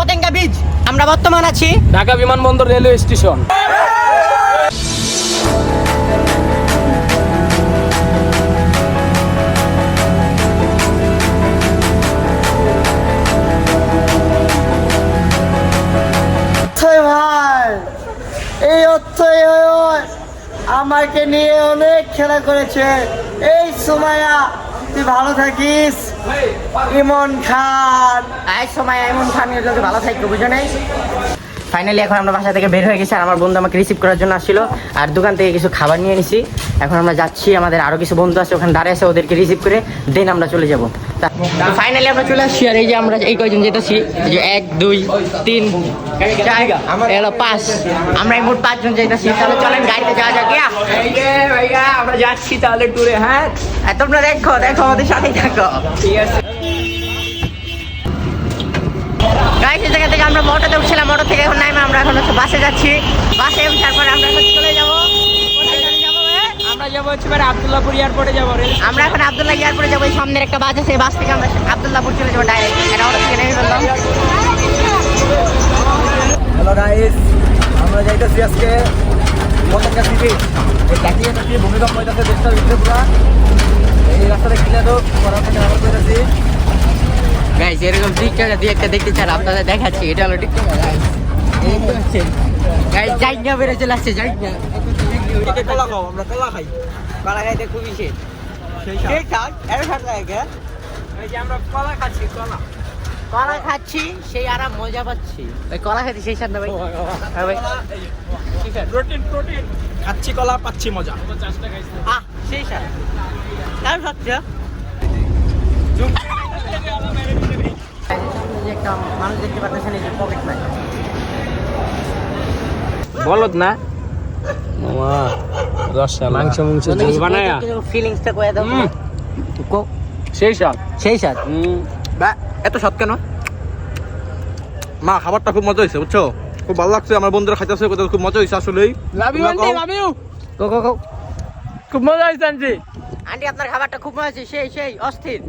পতেঙ্গা বীজ আমরা বর্তমান আছি ঢাকা বিমানবন্দর রেলওয়ে স্টেশন এই অথই আমাকে নিয়ে অনেক খেলা করেছে। এই সুমায়া তুই ভালো থাকিস। ইমন খান। আয় সময় ইমন খান যদি ভালো থাকবে বুঝো নাই? ফাইনালি এখন আমরা বাসা থেকে বের হয়ে গেছি আর আমার বন্ধু আমাকে রিসিভ করার জন্য আসছিল। আর দোকান থেকে কিছু খাবার নিয়ে নিছি এখন আমরা যাচ্ছি আমাদের আরও কিছু বন্ধু আছে ওখানে দাঁড়িয়ে আছে ওদেরকে রিসিভ করে দেন আমরা চলে যাব। ফাইনালি আমরা চলে আসছি আর এই যে আমরা এই কয়জন যেতেছি যে এক দুই তিন চার পাঁচ। আমরা এই মোট পাঁচজন যেতেছি তাহলে চলেন গাড়িতে যাওয়া যাক আমরা যাচ্ছি তাহলে ট্যুরে হ্যাঁ? তোমরা দেখো দেখো আমাদের সাথেই থাকো। ঠিক আছে। গাইস এই জায়গা থেকে আমরা মোটরতে উঠছিলাম মোটর থেকে এখন নাইমে আমরা এখন হচ্ছে বাসে যাচ্ছি। বাসে উঠার পরে আমরা এখন চলে যাব? আমরা যাব হচ্ছে এবার আবদুল্লাপুর এয়ারপোর্টে যাব আমরা এখন আবদুল্লাহ এয়ারপোর্টে যাব এই সামনের একটা বাস আছে এই বাস থেকে আমরা আবদুল্লাহপুর চলে যাব ডাইরেক্ট এটা অটো থেকে নেমে ফেললাম। হ্যালো গাইস আমরা যাইতেছি আজকে পতাকা সিটি। এই ভূমিকম্প হইতেছে দেশটার ভিতরে পুরা। এই রাস্তাটা কিনে তো করার থেকে আমরা কইতেছি গাইস এরকম টিকটক দুই একটা দেখতে চান আপনাদের দেখাচ্ছি এটা হলো টিকটক। গাইস এই তো হচ্ছে গাইস যাই না চলে আসছে যাই না কলা খাও আমরা কলা খাই। কলা খাইতে খুবই শেষ। সেই ঠিক ঠাক এটা ঠাক লাগে এই যে আমরা কলা খাচ্ছি কলা। কলা খাচ্ছি সেই আরাম মজা পাচ্ছি। ওই কলা খাচ্ছি সেই সাথে ভাই? হ্যাঁ ভাই। প্রোটিন প্রোটিন খাচ্ছি কলা পাচ্ছি মজা। আহ সেই সাথে তার সত্য? একটা মানুষ দেখতে পাচ্ছেন এই যে পকেট নাই বলত না? মামা রসা মাংস মাংস ঝোল বানায়া। ফিলিংসটা কয়ে দাও। কো- সেই সব সেই সাথ বা এত সৎ কেন? মা খাবারটা খুব মজা হয়েছে বুঝছ? খুব ভালো লাগছে আমার বন্ধুরা খাইতেছে কোথাও খুব মজা হয়েছে আসলেই। Love you aunty. Love you কো কো খুব মজা হয়েছে আন্টি আন্টি আপনার খাবারটা খুব মজা হয়েছে সেই সেই অস্থির।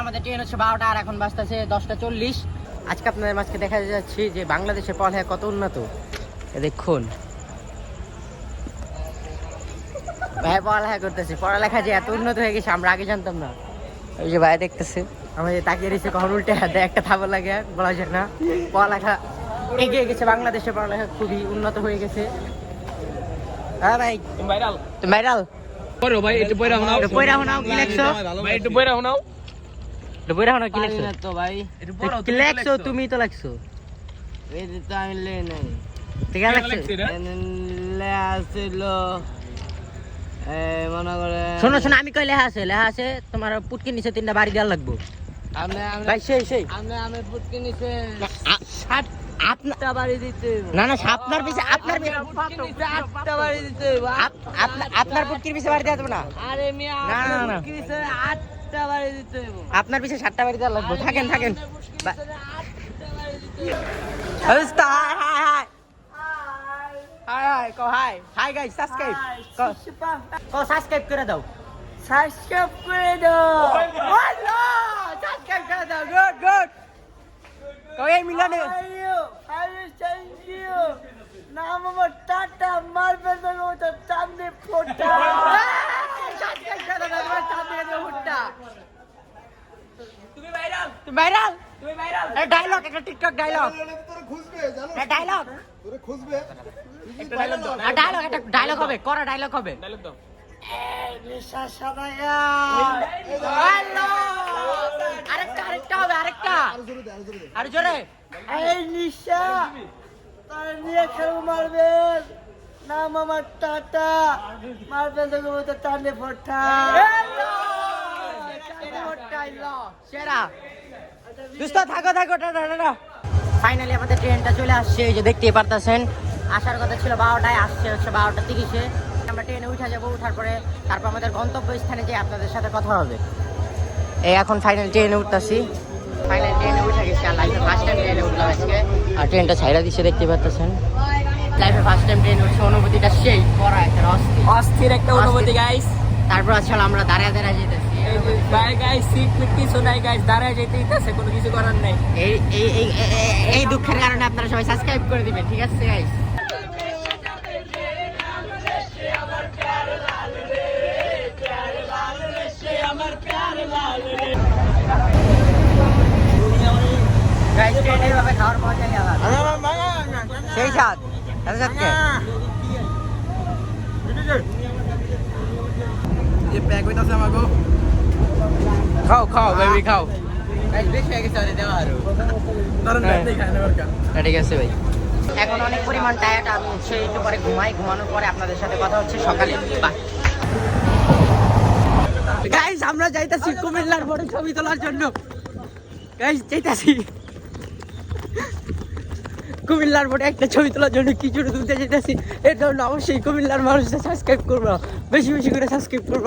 আমাদের ট্রেন হচ্ছে বারোটা আর এখন বাজতেছে দশটা চল্লিশ। আজকে আপনাদের মাঝকে দেখা যাচ্ছি যে বাংলাদেশের পড়ালেখা কত উন্নত? দেখুন। ভাই পড়ালেখা করতেছে। পড়ালেখা যে এত উন্নত হয়ে গেছে আমরা আগে জানতাম না। ওই যে ভাই দেখতেছে। আমাদের তাকিয়ে রয়েছে কখন উল্টে হাতে একটা থাবা লাগে বলা যায় না। পড়ালেখা এগিয়ে গেছে বাংলাদেশের পড়ালেখা খুবই উন্নত হয়ে গেছে। হ্যাঁ ভাই। ভাইরাল ভাইরাল ভাই একটু বইরা শোনাও বইরা শোনাও, কি লেখছো? ভাই একটু বইরা শোনাও বইরা হনো কি লেখছো তো ভাই একটু পড়াও কি লেখছো তুমি তো লেখছো এই তো আমি লে নাই ঠিক আছে লেখছো লে আসছিল মনে করে শোনো শোনো আমি কই লেখা আছে লেখা আছে তোমার পুটকি নিচে তিনটা বাড়ি দেওয়া লাগবো আমি আমি ভাই সেই সেই আমি আমি পুটকে নিচে আ- আপনার আটটা বাড়ি দিতে না না আপনার পিছে আপনার পিছে আটটা বাড়ি দিতে আপনার আপনার পুটকির পিছে বাড়ি দেওয়া যাবে না আরে মিয়া। আপনার পিছে সাতটা বাড়ি দেওয়া লাগবে। থাকেন থাকেন। বা- আটটা বাড়ি দিতে হইব। অবস্থা hi hi hi. Hi. Hi কো হাই। হাই গাইস সাবস্ক্রাইব কো সাবস্ক্রাইব করে দাও। সাবস্ক্রাইব করে দাও। ওয়াল্লা সাবস্ক্রাইব করে দাও। গুড গুড কই এই মিলনে। থ্যাংক ইউ নাম আমার টাটা মারবে তো ফোটা সাবস্ক্রাইব করে দাও তোমার চাপ দিয়ে দাও হুট্টা তুমি ভাইরাল। তুমি ভাইরাল? তুমি ভাইরাল। এই ডায়লগ একটা টিকটক ডায়লগ এটা ডায়লগ ডায়লগ একটা ডায়লগ হবে করা ডায়লগ হবে। ডায়লগ দাও। নেশা সাদায়া হ্যালো আরেকটা আরেকটা হবে আরেকটা। আর জোরে এই নিশা তার নিয়ে খেলব মারবেন নাম আমার টাটা। মারবেন তো তো টানে ফোটা থাকো থাকো টাটা ফাইনালি আমাদের ট্রেনটা চলে আসছে এই যে দেখতেই পারতেছেন। আসার কথা ছিল বারোটায় আসছে হচ্ছে বারোটা তিরিশে। আমরা ট্রেনে উঠে যাব উঠার পরে তারপর আমাদের গন্তব্য স্থানে যে আপনাদের সাথে কথা হবে। এই এখন ফাইনাল ট্রেনে উঠতেছি। ফাইনাল ট্রেনে উঠে গেছি আর লাইফে ফার্স্ট টাইম ট্রেনে উঠলাম আজকে। আর ট্রেনটা ছাইরা দিচ্ছে দেখতে লাইফে ফার্স্ট টাইম ট্রেনে উঠছে অনুভূতিটা সেই করা একটা অস্থির। অস্থির একটা অনুভূতি গাইস তারপর আসলে আমরা দাঁড়িয়ে দাঁড়িয়ে যেতেছি। ভাই গাইস সিট ফিট কিছু নাই গাইস দাঁড়ায় যেতে ইতাছে কোনো কিছু করার নাই এই এই এই দুঃখের কারণে আপনারা সবাই সাবস্ক্রাইব করে দিবেন ঠিক আছে গাইস। সেই স্বাদ সাথে খাও খাও বেবি খাও। হয়ে কারণ হ্যাঁ। হ্যাঁ, ঠিক আছে ভাই। এখন অনেক পরিমাণ টায়ার্ড আমি হচ্ছে একটু পরে ঘুমাই ঘুমানোর পরে আপনাদের সাথে কথা হচ্ছে সকালে। গাইস আমরা যাইতাছি কুমিল্লার বড় ছবি তোলার জন্য। গাইস যাইতাছি। কুমিল্লার বোর্ডে একটা ছবি তোলার জন্য কিছু তুলতে যেতেছি এর জন্য অবশ্যই কুমিল্লার মানুষদের সাবস্ক্রাইব করব। বেশি বেশি করে সাবস্ক্রাইব করব।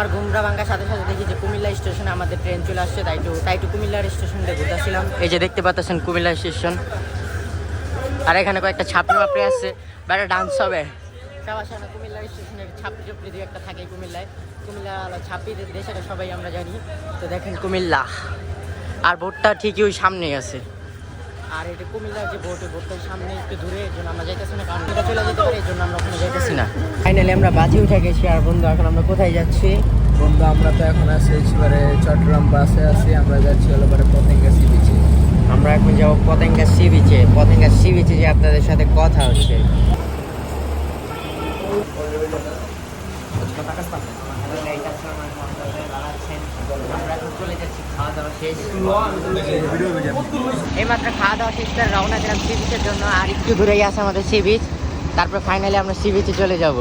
আমার ঘুমরা ভাঙ্গার সাথে সাথে দেখি যে কুমিল্লা স্টেশনে আমাদের ট্রেন চলে আসছে, তাই তো তাই একটু কুমিল্লার স্টেশনটা ঘুরতেছিলাম। এই যে দেখতে পাচ্ছেন কুমিল্লা স্টেশন। আর এখানে কয়েকটা ছাপড়ি মাপড়ি আছে। বা একটা ডান্স হবে। সবার সামনে কুমিল্লার স্টেশনের ছাপড়ি চুপড়ি দুই একটা থাকে কুমিল্লায়। কুমিল্লা ছাপড়িদের দেশ সবাই আমরা জানি। তো দেখেন কুমিল্লা। আর বোটটা ঠিকই ওই সামনেই আছে। আর এটা কুমিল্লার যে বোট বোটটার সামনে একটু দূরে এর জন্য আমরা যাইতেছি না কারণ এটা চলে যেতে পারে এই জন্য আমরা ওখানে যাইতেছি না। ফাইনালি আমরা বাজে উঠে গেছি আর বন্ধু এখন আমরা কোথায় যাচ্ছি? বন্ধু আমরা তো এখন আছি এবারে চট্টগ্রাম বাসে আছি আমরা যাচ্ছি হলো পরে পতেঙ্গা সি বিচে আমরা এখন যাব পতেঙ্গা সি বিচে পতেঙ্গা সি বিচে যে আপনাদের সাথে কথা হচ্ছে। এই মাত্র খাওয়া দাওয়া শেষ করে রওনা দিলাম সি বিচের জন্য আর একটু দূরেই আছে আমাদের সি বিচ তারপর ফাইনালি আমরা সি বিচে চলে যাব।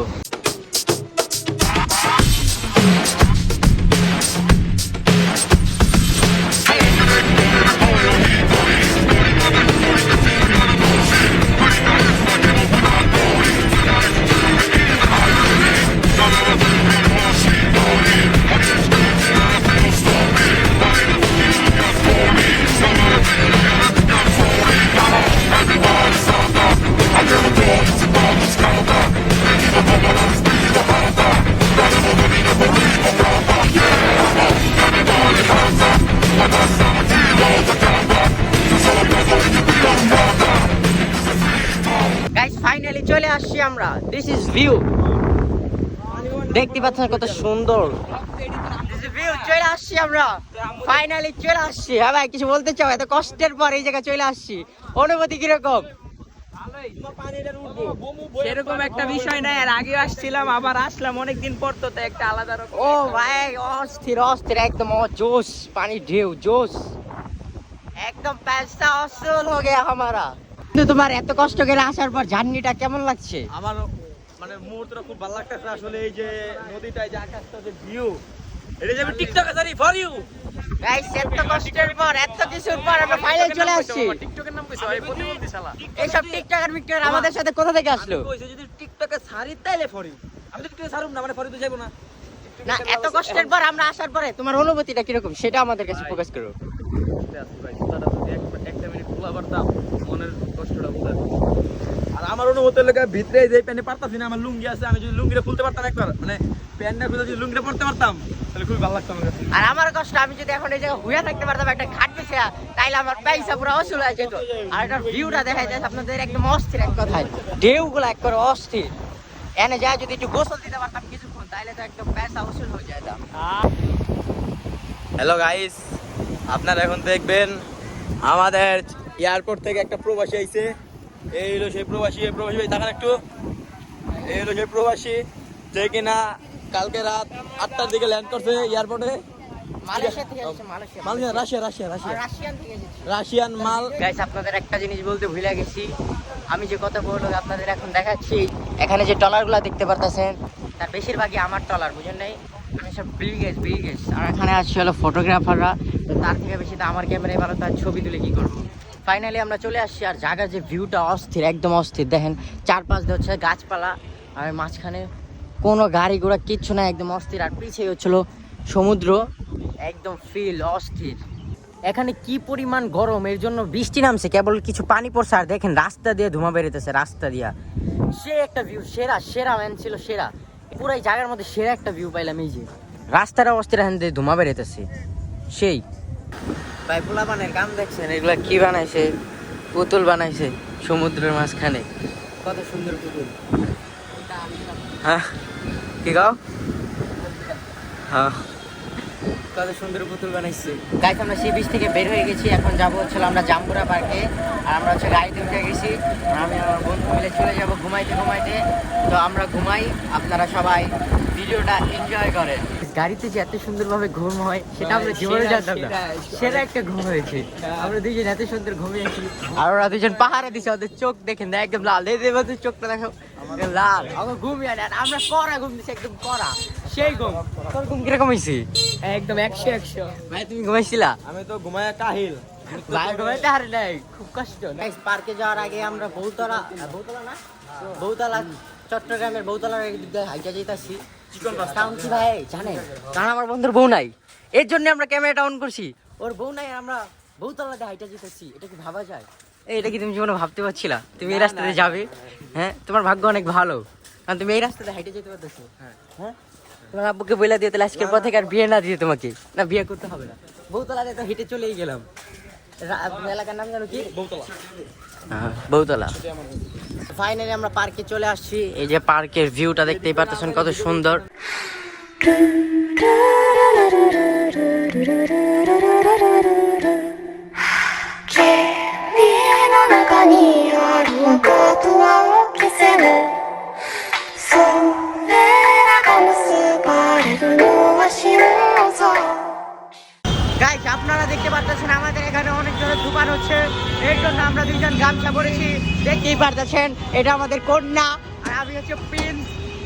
চলে আসছি আমরা দিস ইজ ভিউ দেখতে পাচ্ছেন কত সুন্দর ভিউ চলে আসছি আমরা ফাইনালি চলে আসছি হ্যাঁ ভাই কিছু বলতে চাও এত কষ্টের পর এই জায়গায় চলে আসছি অনুভূতি কিরকম সেরকম একটা বিষয় নাই আর আগে আসছিলাম আবার আসলাম অনেকদিন পর তো তাই একটা আলাদা রকম ও ভাই অস্থির অস্থির একদম ও জোশ পানি ঢেউ জোশ একদম पैसा অসল हो गया हमारा কিন্তু তোমার এত কষ্ট করে আসার পর জার্নিটা কেমন লাগছে? আমার মানে মুহূর্তটা খুব ভালো লাগতেছে আসলে এই যে নদীটা এই যে আকাশটা যে ভিউ এটা যে আমি টিকটকে জানি ফর ইউ গাইস এত কষ্টের পর এত কিছুর পর আমরা ফাইনালি চলে আসছি। টিকটকের নাম কইছো ভাই প্রতিবন্ধী শালা। টিকটকার মিকটকার আমাদের সাথে কোথা থেকে আসলো? কইছে যদি টিকটকে ছাড়ি তাইলে ফর আমি তো টিকটকে ছাড়ুম না মানে ফর তো যাব না। না এত কষ্টের পর আমরা আসার পরে তোমার অনুভূতিটা কীরকম? সেটা আমাদের কাছে প্রকাশ করো। একটা মিনিট খোলা কষ্টটা আর আমার অনুভূতি লেগে ভিতরে যে প্যান্টে পারতাছি না আমার লুঙ্গি আছে আমি যদি লুঙ্গিটা খুলতে পারতাম একবার মানে প্যান্টটা খুলে যদি লুঙ্গিটা পরতে পারতাম তাহলে খুবই ভালো লাগতো আমার কাছে। আর আমার কষ্ট আমি যদি এখন এই জায়গায় হুইয়া থাকতে পারতাম একটা ঘাট পেছে তাইলে আমার পয়সা পুরো অসুল হয়ে যেত। আর এটা ভিউটা দেখা যায় আপনাদের একদম অস্থির এক কথায়। ঢেউগুলো এক করে অস্থির। এনে যায় যদি একটু গোসল দিতে পারতাম কিছুক্ষণ তাইলে তো একদম পয়সা অসুল হয়ে যায় হ্যালো গাইস আপনারা এখন দেখবেন আমাদের এয়ারপোর্ট থেকে একটা প্রবাসী আইছে। এই হলো সেই প্রবাসী এই প্রবাসী ভাই দেখান একটু। এই হলো সেই প্রবাসী যে কিনা কালকে রাত আটটার দিকে ল্যান্ড করছে এয়ারপোর্টে। রাশিয়া রাশিয়ান থেকে এসেছে। রাশিয়ান মাল। গাইস আপনাদের একটা জিনিস বলতে ভুলে গেছি। আমি যে কথা বলল আপনাদের এখন দেখাচ্ছি এখানে যে টলারগুলো দেখতে পারতেছেন তার বেশিরভাগই আমার টলার বুঝেন নাই? আমি সব বিল গেছ বিল গেছ আর এখানে আসছে হলো ফটোগ্রাফাররা তো তার থেকে বেশি তো আমার ক্যামেরায় ভালো তার ছবি তুলে কি করব? ফাইনালি আমরা চলে আসছি আর জায়গার যে ভিউটা অস্থির, একদম অস্থির। দেখেন, চারপাশ দিয়ে হচ্ছে গাছপালা আর মাঝখানে কোনো গাড়ি ঘোড়া কিচ্ছু না একদম অস্থির। আর পিছিয়ে হচ্ছিল সমুদ্র, একদম ফিল অস্থির। এখানে কি পরিমাণ গরম? এর জন্য বৃষ্টি নামছে, কেবল কিছু পানি পড়ছে। আর দেখেন, রাস্তা দিয়ে ধুমা বেরোতেছে রাস্তা দিয়া। সে একটা ভিউ সেরা সেরা ম্যান ছিল, সেরা। পুরাই জায়গার মধ্যে সেরা একটা ভিউ পাইলাম, এই যে। রাস্তার অবস্থা এখান থেকে ধুমা বেরোতেছে সেই। ভাই পোলাপানের কাম দেখছেন এগুলা কি বানাইছে? পুতুল বানাইছে সমুদ্রের মাঝখানে। কত সুন্দর পুতুল। হ্যাঁ? কি গাও হ্যাঁ। কত সুন্দর পুতুল বানাইছে। গাইস আমরা সি বিচ থেকে বের হয়ে গেছি। এখন যাব হচ্ছে আমরা জাম্বুরা পার্কে। আর আমরা হচ্ছে গাড়িতে উঠে গেছি। আমি আমার বন্ধু মিলে চলে যাব ঘুমাইতে ঘুমাইতে। তো আমরা ঘুমাই। আপনারা সবাই ভিডিওটা এনজয় করেন। গাড়িতে যে এত সুন্দরভাবে ঘুম হয় সেটা আমরা জীবনে জানতাম না। সেটা একটা ঘুম হয়েছে। আমরা দুইজন এত সুন্দর ঘুমিয়েছি আর ওরা দুজন পাহাড়ে দিছে ওদের চোখ দেখেন না একদম লাল। এই দেবে ওদের চোখটা দেখো লাল। আমার ঘুমিয়ে আর আমরা করা ঘুম দিছি একদম করা সেই ঘুম। তোর ঘুম কীরকম হয়েছে? একদম একশো একশো। ভাই তুমি ঘুমাইছিলা? আমি তো ঘুমায় কাহিল। ভাই ঘুমাইতে হারি নাই খুব কষ্ট। পার্কে যাওয়ার আগে আমরা বহুতলা বহুতলা না? বহুতলা চট্টগ্রামের বহুতলার দিক দিয়ে হাইটা যেতেছি। কারণ কি ভাই? জানেন কারণ আমার বন্ধুর বউ নাই। এর জন্য আমরা ক্যামেরাটা অন করছি। ওর বউ নাই আমরা বহুতলাতে হাইটা যেতেছি এটা কি ভাবা যায়? এটা কি তুমি জীবনে ভাবতে পারছিলা? তুমি এই রাস্তাতে যাবে? হ্যাঁ? তোমার ভাগ্য অনেক ভালো। কারণ তুমি এই রাস্তাতে হাইটে যেতে পারতেছো। হ্যাঁ। তোমার আব্বুকে বইলা দিয়ে তাহলে আজকের পর থেকে আর বিয়ে না দিয়ে তোমাকে। না বিয়ে করতে হবে না। বহুতলাতে তো হেঁটে চলেই গেলাম। এলাকার নাম জানো কি? বৌতলা বৌতলা ফাইনালি আমরা পার্কে চলে আসছি। এই যে পার্কের ভিউটা দেখতেই পারতেছেন কত সুন্দর। অনেক হচ্ছে। এর জন্য আমরা দুইজন গামছা পরেছি। দেখতেই পারতেছেন, এটা আমাদের কন্যা। আর আমি হচ্ছে প্রিন্স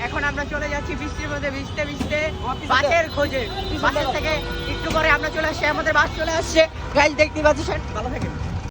এখন আমরা চলে যাচ্ছি বৃষ্টির মধ্যে ভিজতে ভিজতে বাসের খোঁজে। বাসের থেকে একটু পরে আমরা চলে আসছি, আমাদের বাস চলে আসছে। গাইজ দেখতেই পাচ্ছেন? ভালো থাকে